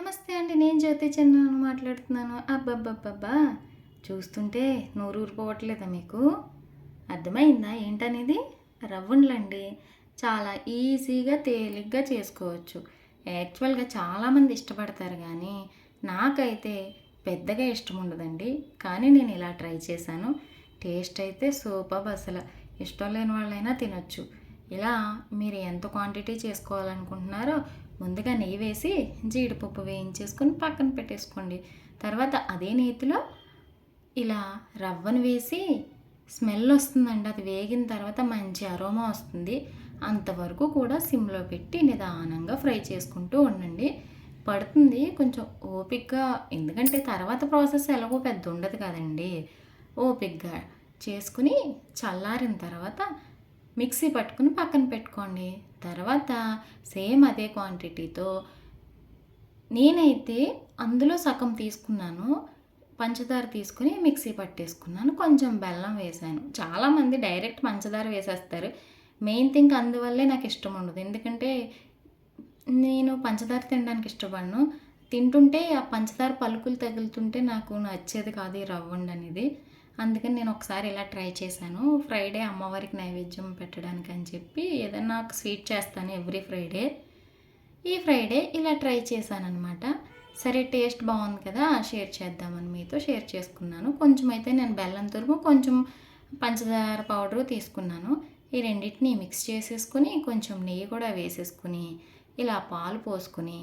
నమస్తే అండి నేను జ్యోతి చంద్రను మాట్లాడుతున్నాను. అబ్బబ్బబ్బబ్బా చూస్తుంటే నోరు ఊరిపోవట్లేదా మీకు? అర్థమైందా? ఏంటనేది? రవ్వుండ్లండి. చాలా ఈజీగా తేలిగ్గా చేసుకోవచ్చు. యాక్చువల్గా చాలామంది ఇష్టపడతారు కానీ నాకైతే పెద్దగా ఇష్టం ఉండదండి కానీ నేను ఇలా ట్రై చేశాను. టేస్ట్ అయితే సూపర్ అసలు. ఇష్టం లేని వాళ్ళైనా తినొచ్చు. ఇలా మీరు ఎంత క్వాంటిటీ చేసుకోవాలనుకుంటున్నారో ముందుగా నెయ్యి వేసి జీడిపప్పు వేయించేసుకొని పక్కన పెట్టేసుకోండి. తర్వాత అదే నేతిలో ఇలా రవ్వను వేసి స్మెల్ వస్తుందండి. అది వేగిన తర్వాత మంచి అరోమా వస్తుంది. అంతవరకు కూడా సిమ్లో పెట్టి నిదానంగా ఫ్రై చేసుకుంటూ ఉండండి. పడుతుంది కొంచెం ఓపిక్గా ఎందుకంటే తర్వాత ప్రాసెస్ ఎలాగో పెద్ద ఉండదు కదండి. ఓపిక్గా చేసుకుని చల్లారిన తర్వాత మిక్సీ పట్టుకుని పక్కన పెట్టుకోండి. తర్వాత సేమ్ అదే క్వాంటిటీతో నేనైతే అందులో సగం తీసుకున్నాను. పంచదార తీసుకుని మిక్సీ పట్టేసుకున్నాను. కొంచెం బెల్లం వేసాను. చాలామంది డైరెక్ట్ పంచదార వేసేస్తారు. మెయిన్ థింగ్ అందువల్లే నాకు ఇష్టం ఉండదు. ఎందుకంటే నేను పంచదార తినడానికి ఇష్టపడను. తింటుంటే ఆ పంచదార పలుకులు తగులుతుంటే నాకు నచ్చేది కాదు ఈ రవ్వండి అనేది అందుకని నేను ఒకసారి ఇలా ట్రై చేశాను. ఫ్రైడే అమ్మవారికి నైవేద్యం పెట్టడానికి అని చెప్పి ఏదైనా స్వీట్ చేస్తాను ఎవ్రీ ఫ్రైడే. ఈ ఫ్రైడే ఇలా ట్రై చేశాను అనమాట సరే టేస్ట్ బాగుంది కదా షేర్ చేద్దామని మీతో షేర్ చేసుకున్నాను. కొంచెం అయితే నేను బెల్లం తురుము కొంచెం పంచదార పౌడరు తీసుకున్నాను. ఈ రెండింటిని మిక్స్ చేసేసుకుని కొంచెం నెయ్యి కూడా వేసేసుకుని ఇలా పాలు పోసుకుని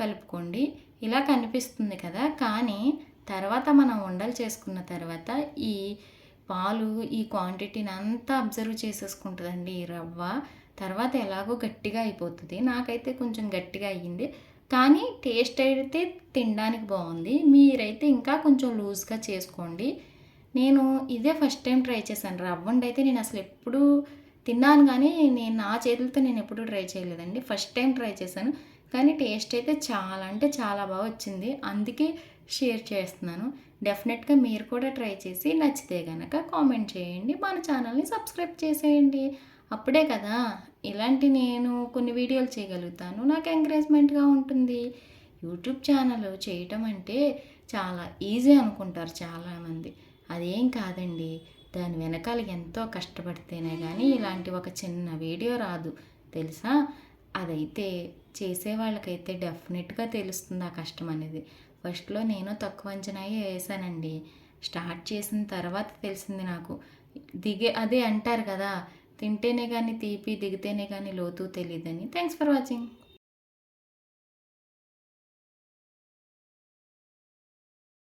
కలుపుకోండి. ఇలా కనిపిస్తుంది కదా కానీ తర్వాత మనం ఉండలు చేసుకున్న తర్వాత ఈ పాలు ఈ క్వాంటిటీని అంతా అబ్జర్వ్ చేసేసుకుంటుందండి ఈ రవ్వ. తర్వాత ఎలాగో గట్టిగా అయిపోతుంది. నాకైతే కొంచెం గట్టిగా అయ్యింది. కానీ టేస్ట్ అయితే తినడానికి బాగుంది. మీరైతే ఇంకా కొంచెం లూజ్గా చేసుకోండి. నేను ఇదే ఫస్ట్ టైం ట్రై చేశాను. రవ్వండి అయితే నేను అసలు ఎప్పుడూ తిన్నాను కానీ నేను నా చేతులతో నేను ఎప్పుడూ ట్రై చేయలేదండి. ఫస్ట్ టైం ట్రై చేశాను. కానీ టేస్ట్ అయితే చాలా అంటే చాలా బాగా వచ్చింది. అందుకే షేర్ చేస్తున్నాను. డెఫినెట్గా మీరు కూడా ట్రై చేసి నచ్చితే కనుక కామెంట్ చేయండి. మన ఛానల్ని సబ్స్క్రైబ్ చేసేయండి. అప్పుడే కదా ఇలాంటి నేను కొన్ని వీడియోలు చేయగలుగుతాను. నాకు ఎంకరేజ్మెంట్గా ఉంటుంది. యూట్యూబ్ ఛానల్ చేయటం అంటే చాలా ఈజీ అనుకుంటారు చాలామంది. అదేం కాదండి. దాని వెనకాల ఎంతో కష్టపడితేనే కానీ ఇలాంటి ఒక చిన్న వీడియో రాదు. తెలుసా? అదైతే చేసే వాళ్ళకైతే డెఫినెట్గా తెలుస్తుంది ఆ కష్టం అనేది. ఫస్ట్లో నేను తక్కువ అంచనా వేసానండి. స్టార్ట్ చేసిన తర్వాత తెలిసింది నాకు. దిగే అదే అంటారు కదా తింటేనే కానీ తీపి దిగితేనే కానీ లోతు తెలియదని థ్యాంక్స్ ఫర్ వాచింగ్.